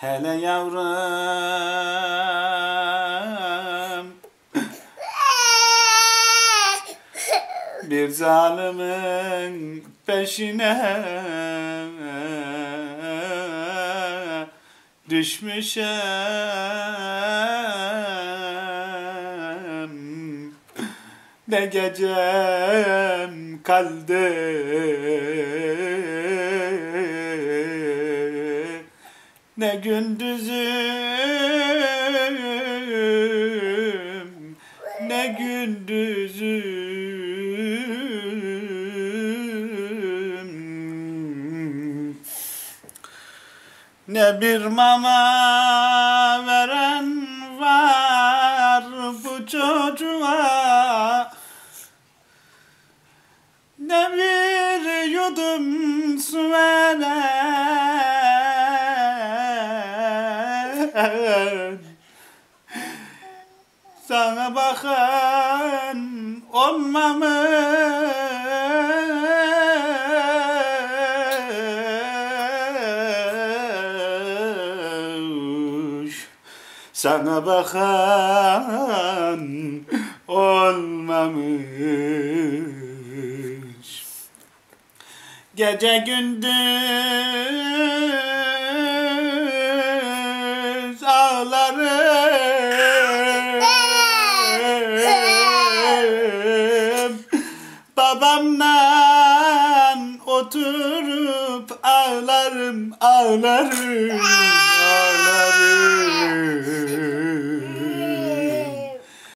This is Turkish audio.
Hele yavrum. Bir zalimin peşine düşmüşem. Ne gecem kaldı Ne gündüzüm Ne gündüzüm. Ne bir mama veren var bu çocuğa. Ne bir yudum su veren Sana bakan olmamış. Sana bakan olmamış. Gece gündüz ağlarım Babamla oturup ağlarım ağlarım